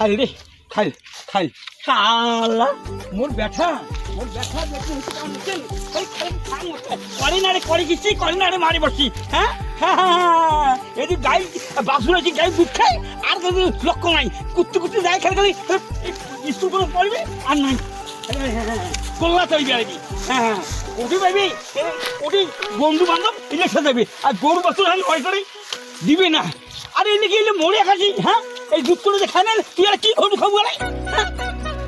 খাই রে খাই খাই শালা মোর ব্যথা মোর ব্যথা দেখি এই না রে করে কিছু করে না রে মারি বসি। হ্যাঁ? হ্যাঁ হ্যাঁ, হ্যাঁ এদি গাই বাসুর আছে গাই দুধ খাই আর যদি লক্ষ্য নাই। কুত্তি কুত্তি যায় খেলে খালি স্কুল পড়বে আর নাই। কল্লা তৈরি আর কি হ্যাঁ ওটি পাইবি ওটি বন্ধু বান্ধব ইলেকশন দেবে। আর গরু বাছুর আমি দিবে না। আরে এনে গিয়ে মরে খাসি হ্যাঁ? এই দুধ করে খায় না? তুই আর কি করবি খাব বলে? হ্যাঁ?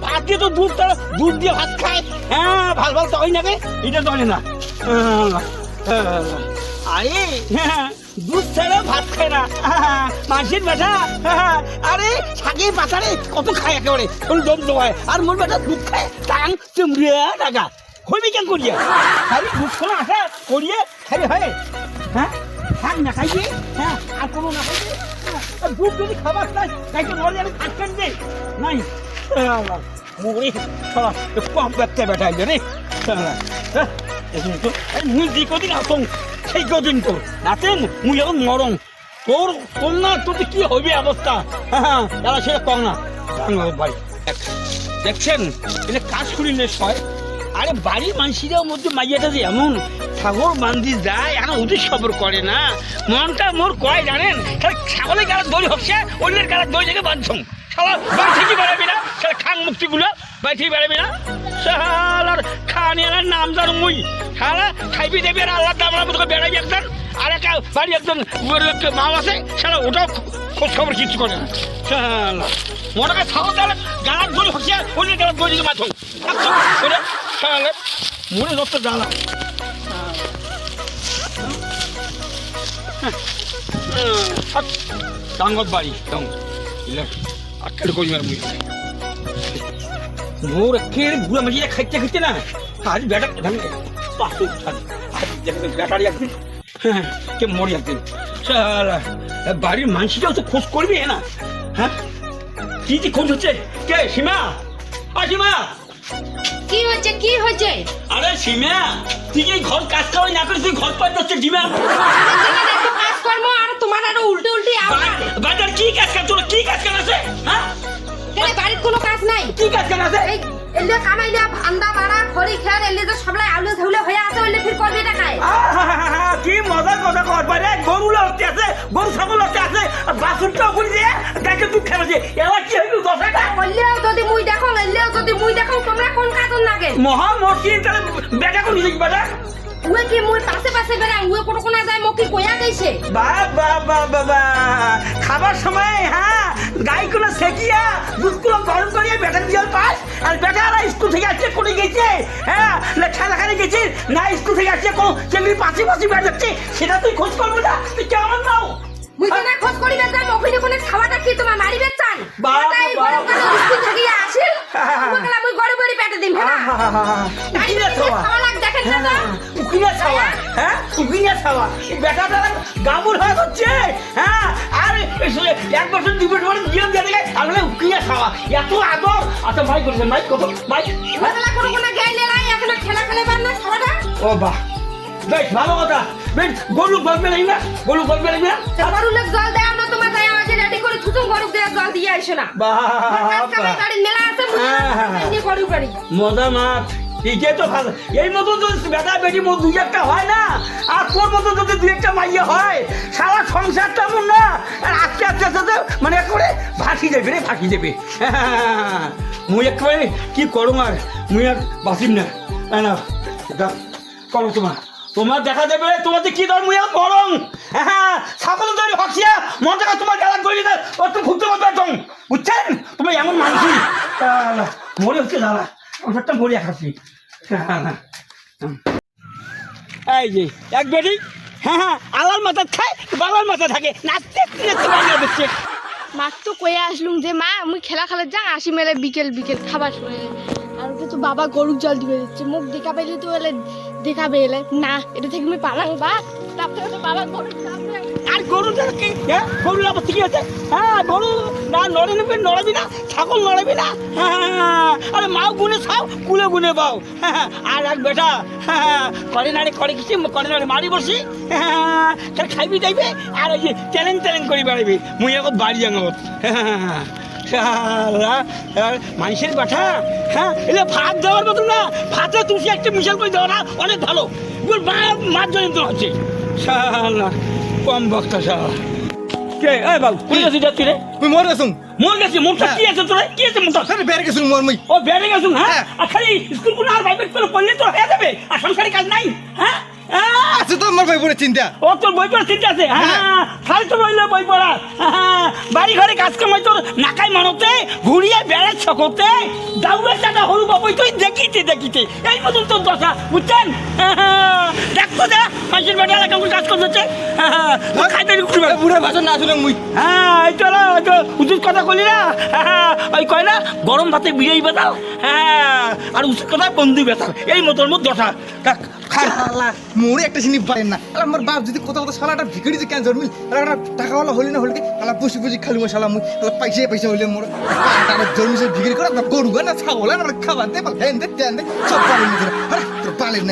ভাত দিয়ে তো দুধ তারা দুধ দিয়ে ভাত খায়। হ্যাঁ ভালো ভালো হয় না রে। এটা তো না। আরে হ্যাঁ দুধ ছাড়া ভাত খায় না। আহ, মানসির বেটা আরে শাকে পাতারে কত খায় একেবারে। ওর দম দোয়ায়। আর মোর বেটা দুধ খায় টাং চুমড়িয়া টাকা হইবি কেন করিয়া? আরে দুধ খানা আসা করিয়ে খালি হয়? হ্যাঁ? শাক না খাইবি? হ্যাঁ আর কোনো না আর দুধ যদি খাবার চাই তাই তো নড়ে আমি থাকতেন যে নাই। মোরে কম ব্যক্তি বেটা রে। শালা, হ্যাঁ, এখন তো। এই মুই যে কদিন আসং সেই কদিন তো। নাতেন মুই এখন মরং। তোর তোর না তোর কি হইবে অবস্থা? হ্যাঁ হ্যাঁ সেটা কম না। ভাই। দেখ- দেখছেন? এটা কাজ করিলে হয় আরে বাড়ির মানুষের মধ্যে মাইয়াটা যে এমন ছাগল বান্ধি যায় আর ওদের সবর করে না। মনটা মোর কয় জানেন? খালি ছাগলের গালা দড়ি হচ্ছে, অন্যের গালা দড়ি থেকে বাঁধছং শালা বাড়ি থেকে বেড়াবি না? শালা, খাং মুক্তিগুলো বাড়ি থেকে বেড়াবি না? শালার নাম জানো মুই। শালা, খাইবি দেবি আর আল্লাহ দামড়ার মতো বেড়াবি একজন। আর একটা বাড়ি একজন মাও আছে, শালা, ওটাও খোঁজ খবর কিছু করে না। শালা ছাগল গালা গালার দড়ি হচ্ছে, অন্যের গালা দড়ি থেকে বাঁধছং ওরে। শালা মনে যত জ্বালা টাঙ্গত বাড়ি ইলে আটকে করি মার মুই মোর একের বুড়া মাঝিয়ে খাইতে খাইতে না, আজ বেটা পাশে বেটারি একদিন হ্যাঁ কে মরি একদিন শালা বাড়ির মানসিটাও তো খোঁজ করবি না হ্যাঁ? কি কি খোঁজ হচ্ছে? কে, সীমা? আ, সীমা! কি হচ্ছে কি হচ্ছে? আরে সীমা তুই কি ঘর কাজ কামাই না করে তুই ঘর পাই যাচ্ছে ডিমা কাজকর্ম আর তোমার আরও উল্টে উল্টে আবার বাজার কি কাজ কাজ তোর কি কাজ কাজ আছে? হ্যাঁ? বাড়ির কোনো কাজ নাই? কি কাজ কাজ আছে? এই এলে কামাইলে ভান্দা বাড়া খড়ি খেয়ার এলে তো সবলাই আউলে ঝাউলে হয়ে আছে ওইলে ফির করবি এটা খায় কি মজার কথা কর পারে গরু লড়তে আছে গরু ছাগল লড়তে আছে বাসুরটাও করে দিয়ে গাইকে দুধ খেলেছে এবার কি হইল দশাটা? বললেও যদি মুই দেখো এলেও মুই দেখো তোমরা কোন কাজ লাগে মহা মসজিদ তাহলে বেটা কোন দিক বেটা উয়ে কি মুই পাশে পাশে বেড়া উয়ে কোনো কোনা যায় মকি কইয়া গেছে? বা বা বা বাবা খাবার সময় হ্যাঁ গাই কোনো সেকিয়া দুধগুলো গরম করিয়ে বেটা দিয়ে পাস আর বেটারা স্কুল থেকে আসছে করে গেছে? হ্যাঁ? না খেলাখানে গেছে? না স্কুল থেকে আসছে কোনো চেংড়ি পাশে পাশে বেড়া যাচ্ছে? সেটা তুই খোঁজ করবি না? তুই কেমন নাও? মুই তো না খোঁজ করি বেড়া মকি কোনে খাওয়াটা কি তোমার মারিবে চান বাবা, তাই মুই গড়ে পেটে হ্যাঁ উকিলে ছাওয়া লাগ দেখেন না তো? উকিলে ছাওয়া। হ্যাঁ? উকিলে ছাওয়া। এই বেটাটা গাবুর হয়ে হচ্ছে হ্যাঁ? আর এসে এক বছর দুই বছর পরে বিয়ে দিয়ে দেখে আসলে উকিলে ছাওয়া। এত আদর। আচ্ছা ভাই করছেন ভাই কত? ভাই? কোনো কোনো গাইলে নাই এখনও খেলা খেলে পার না খাওয়াটা ও বাহ বেশ ভালো কথা। বেশ গরু গল্পে লাগবে না? গরু গল্পে লাগবে না? গরু লোক জল দেয় আমরা তোমার দেয় আমাকে রেডি করে থুতুম গরু জল দিয়ে আইসো না কাজ কামাই বাহ। গাড়ির মেলা আছে হ্যাঁ। গরু গাড়ি মজা মাছ। ঠিকই তো এই মতো যদি বেটা বেটি দুই একটা হয় না আর তোর মতো যদি দুই একটা মাইয়ে হয় সারা সংসারটা মন না। আর আস্তে আস্তে আস্তে আস্তে মানে করে ভাসি যাবে রে যাবে মুই একেবারে কি করো আর মুই আর বাসিম না। না, করো তোমার। তোমার দেখা যাবে তোমার কি দর মুই আর গরম হ্যাঁ তৈরি হকিয়া মন থেকে তোমার গালা গলি না ও তুমি ভুগতে পারবে একদম বুঝছেন তুমি এমন মানুষই আহ, মরে হচ্ছে দাদা ওষুধটা মরিয়া খাচ্ছি এই যে এক বেটি হ্যাঁ হ্যাঁ আলার মাথা খায় বাবার মাথা থাকে। নাচতে নাচতে বাংলা দিচ্ছে। মার তো কয়ে আসলুম যে মা মুই খেলা খেলা যা আসি মেলে বিকেল বিকেল খাবার সময় আর ওকে তো বাবা গরুর জল দিবে দিচ্ছে মুখ দেখা পেলে তো এলে দেখাবে এলে না এটা থেকে আমি পালাম বা তারপরে বাবা গরুর জল দেয়। আর গরু যারা কি হ্যাঁ গরুর আবার ঠিকই আছে হ্যাঁ গরু না নড়ে নেবে নড়াবি না ছাগল নড়াবি না হ্যাঁ আরে মাও গুনে খাও কুলে গুনে বাও হ্যাঁ আর এক বেটা হ্যাঁ করে নাড়ে করে কিছু করে নাড়ে মারি বসি হ্যাঁ খাইবি যাইবে আর ওই যে চ্যালেঞ্জ চ্যালেঞ্জ করে বেড়াবি মুই এখন বাড়ি যাঙ্গত হ্যাঁ মানুষের বাঠা হ্যাঁ এলে ভাত দেওয়ার মতো না ভাতে তুলসী একটা মিশাল করে দেওয়া না অনেক ভালো মার জন্য হচ্ছে কম বক্তা শালা কে? এই বাবু কোন গেছিস যাচ্ছি রে? মুই মরে গেছুম মোর গেছি মোরটা কি আছে তোরা? কি আছে মোরটা আরে বেড়ে গেছুম মর মুই। ও বেড়ে গেছুন হ্যাঁ? হ্যাঁ। আর খালি স্কুল কোন আর প্রাইভেট করে পড়লে পড়ে চিন্তা। ও তোর বই পড়ার চিন্তা আছে? হ্যাঁ খালি তো রইল বই পড়া হ্যাঁ, বাড়ি ঘরে কাজ কামাই তোর নাকাই মানতে ঘুরিয়ে বেড়াচ্ছ করতে দাউড়ে চাটা হলু বাবুই তুই দেখিতে দেখিতে। এই মতন তোর দশা বুঝছেন? হ্যাঁ, দেখতো যা মাসির বাড়ি এলাকা কাজ করতেছে। হ্যাঁ, খাইতে বুড়া ভাষণ না শুনে মুই। হ্যাঁ এই তো উচিত কথা বলি না। হ্যাঁ, ওই কয় না গরম ভাতে বিড়াই বেতাও হ্যাঁ আর উচিত কথা বন্ধু বেতাও এই মতন মত দশা। মোরে একটা জিনিস পারেন না। আর আমার বাপ যদি কোথাও কোথাও শালাটা ভিখারি যে ক্যান্সার মিল আর একটা টাকাওয়ালা হলি না হলি আলা বসে বসে খালি মই শালা, মুই আলা পয়সা পয়সা হইলে মোর। তাহলে জমি সে ভিখারি করে গরু না ছাগল না খাবার দে পাল হেন দে, তেন দে, সব পারেন না তোর পালেন